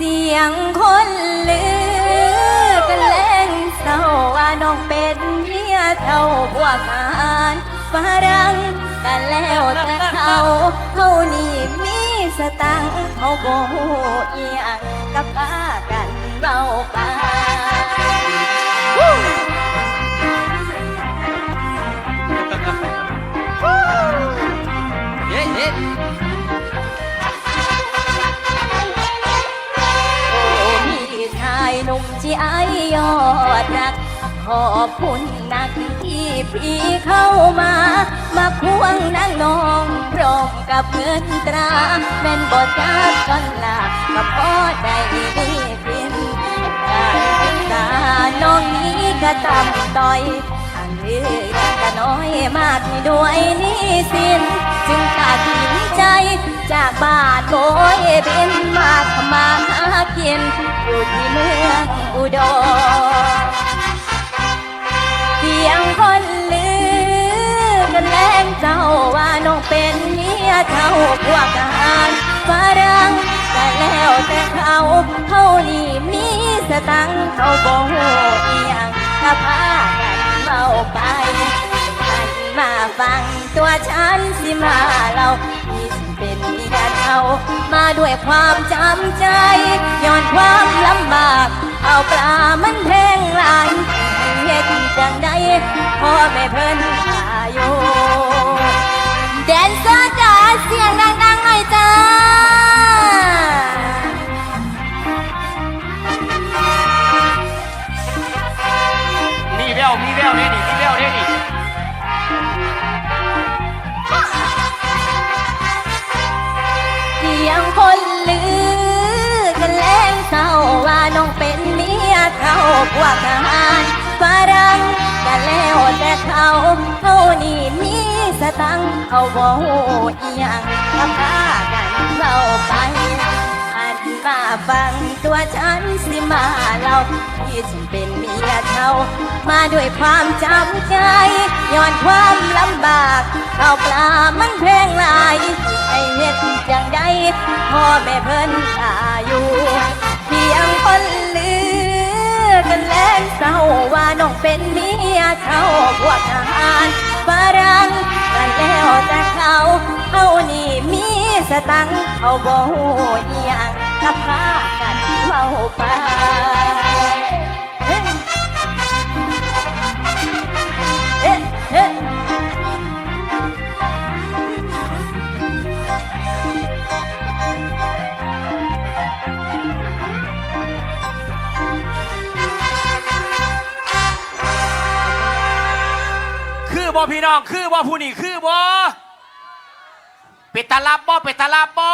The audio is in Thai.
เสียงคนลือกันแรงเศร้าว่าน้องเป็นเมียเท่าพวกอาหารฝรั่งกันแล้วแต่เขาเขานี่มีสตังเขาโบอียงกับพากันเบาไปา ที่ไอยอดรัก ขอบคุณนักที่พี่เข้ามา มาควงนางน้องพร้อมกับเงินตราแม่นบอจากกันละก็พอได้ดีกินการศึกษาน้องนี้ก็ตำต้อยทางเลือกก็น้อยมากด้วยนี่สินจึงตัดสินใจจากบานโบยบินมาทำมา อยู่ที่เมืองอุดรเสียงคนลือกันแรงเจ้าว่าน้องเป็นเมียเท่าพวกทหารฝรั่งแต่แล้วแต่เขาเขานี่มีสตังเขาบ่ฮู้อียังก็พากันเมาไปหันมาฟังตัวฉันสิมา มาด้วยความจำใจย้อนความลำบาก เอาปลามันแพงหลายเฮ็ดจังใดพ่อแม่เพิ่นอายุแดนเซอร์จ๋าเสียงดังๆหน่อยจ้ามีแววมีแววเด้นี่มีแววเด้นี่เสี ยงคนลือกันแรงเศร้าว่าน้องเป็นเมียเท่าพวกทหารฝรั่งกันแล้วแต่เขาเขานี่มีสตังเขาบ่ฮู้อีหยังก็พากันเล่าไปหันมาฟังตัวฉันสิมาเล่าที่ฉันเป็นเมียเท่ามาด้วยความจำใจย้อนความลำบากข้าวปลามันแพงหลายไอเฮ็ด พ่อแม่เพิ่นอาอยู่เพียงคนลือกันแลงเศร้าว่าน้องเป็นเมียเท่าพวกทหารฝรั่งกันแล้วแต่เขาเขานี่มีสตังเขาบ่หูเอียังกับพากันเมาไป คือบ่พี่น้อง คือบ่ผู้นี่คือบ่เปตาลับบ่เปตาลับบ่